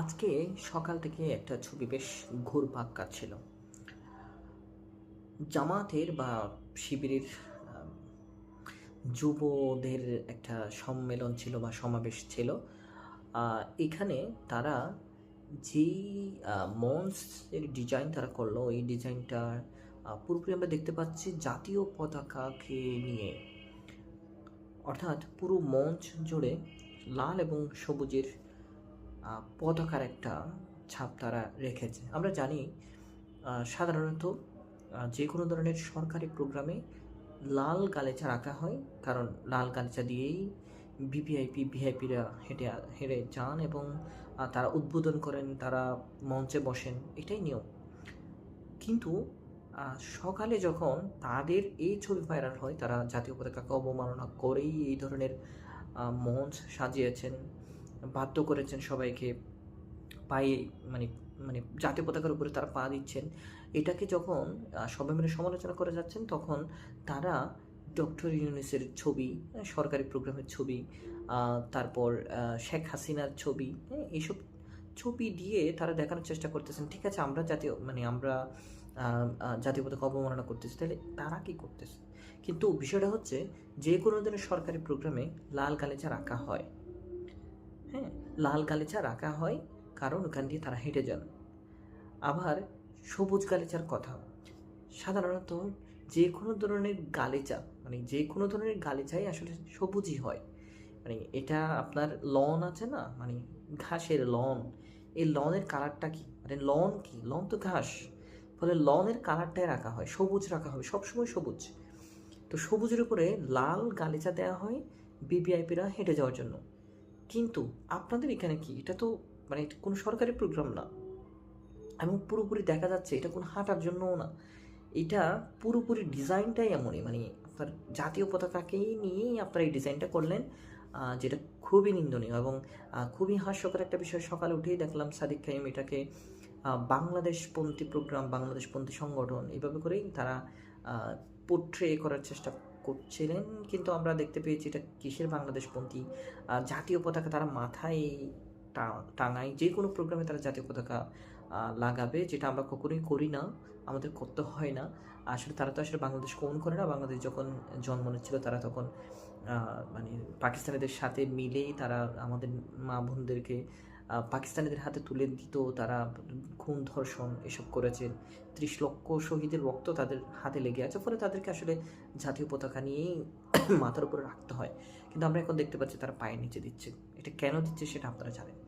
আজকে সকাল থেকে একটা ছবি বেশ ঘুরপাক কাটছিল জামাতের বা শিবিরের যুবদের একটা সম্মেলন ছিল বা সমাবেশ ছিল। এখানে তারা যেই মঞ্চের ডিজাইন তারা করল, এই ডিজাইনটা পুরোপুরি আমরা দেখতে পাচ্ছি জাতীয় পতাকাকে নিয়ে। অর্থাৎ পুরো মঞ্চ জুড়ে লাল এবং সবুজের পতাকার একটা ছাপ তারা রেখেছে। আমরা জানি সাধারণত যে কোনো ধরনের সরকারি প্রোগ্রামে লাল গালিচা রাখা হয়। কারণ লাল গালিচা দিয়েই ভিভিআইপি ভিআইপিরা হেঁটে হেঁটে যান এবং তারা উদ্বোধন করেন, তারা মঞ্চে বসেন। এটাই নিয়ম। কিন্তু সকালে যখন তাদের এই ছবি ভাইরাল হয়, তারা জাতীয় পতাকাকে অবমাননা করেই এই ধরনের মঞ্চ সাজিয়েছেন। বাধ্য করেছেন সবাইকে পায়ে মানে মানে জাতীয় পতাকার উপরে তারা পা দিচ্ছেন। এটাকে যখন সবাই মিলে সমালোচনা করে যাচ্ছেন, তখন তারা ডক্টর ইউনুসের ছবি সরকারি প্রোগ্রামের ছবি তারপর শেখ হাসিনার ছবি হ্যাঁ এইসব ছবি দিয়ে তারা দেখানোর চেষ্টা করতেছেন, ঠিক আছে, আমরা জাতীয় মানে আমরা জাতীয় পতাকা অবমাননা করতেছি, তাহলে তারা কি করতেছে? কিন্তু বিষয়টা হচ্ছে, যে কোনো ধরনের সরকারি প্রোগ্রামে লাল গালিচা রাখা হয়। হ্যাঁ লাল গালিচা রাখা হয়, কারণ ওখান দিয়ে তারা হেঁটে যান। আবার সবুজ গালিচার কথা। সাধারণত যে কোনো ধরনের গালিচা মানে যে কোনো ধরনের গালিচাই আসলে সবুজই হয়। মানে এটা আপনার লন আছে না মানে ঘাসের লন। এই লনের কালারটা কি? মানে লন কি? লন তো ঘাস। ফলে লনের কালারটাই রাখা হয়, সবুজ রাখা হয় সবসময় সবুজ। তো সবুজের উপরে লাল গালিচা দেওয়া হয় বিবিআইপিরা হেঁটে যাওয়ার জন্য। কিন্তু আপনাদের এখানে কি? এটা তো মানে কোনো সরকারি প্রোগ্রাম না। এবং পুরোপুরি দেখা যাচ্ছে এটা কোনো হাঁটার জন্যও না। এটা পুরোপুরি ডিজাইনটাই এমনই। মানে আপনার জাতীয় পতাকাকেই নিয়েই আপনারা এই ডিজাইনটা করলেন যেটা খুবই নিন্দনীয় এবং খুবই হাস্যকর একটা বিষয়। সকালে উঠেই দেখলাম সাদিক খাইম এটাকে বাংলাদেশপন্থী প্রোগ্রাম বাংলাদেশপন্থী সংগঠন, এভাবে করেই তারা পোট্রে করার চেষ্টা করছিলেন, কিন্তু আমরা দেখতে পেয়েছি এটা কিসের বাংলাদেশপন্থী? জাতীয় পতাকা তারা মাথায় টাঙায়, যে কোনো প্রোগ্রামে তারা জাতীয় পতাকা লাগাবে, যেটা আমরা কখনোই করি না, আমাদের করতে হয় না। আসলে তারা তো আসলে বাংলাদেশ কোন করে না? বাংলাদেশ যখন জন্ম নিচ্ছিল, তারা তখন মানে পাকিস্তানিদের সাথে মিলেই তারা আমাদের মা বোনদেরকে পাকিস্তানিদের হাতে তুলে দিত, তারা খুন, ধর্ষণ এসব করেছে। ত্রিশ লক্ষ শহীদের রক্ত তাদের হাতে লেগে আছে, ফলে তাদেরকে আসলে জাতীয় পতাকা নিয়েই মাথার উপরে রাখতে হয়। কিন্তু আমরা এখন দেখতে পাচ্ছি তারা পায়ের নিচে দিচ্ছে। এটা কেন দিচ্ছে সেটা আপনারা জানেন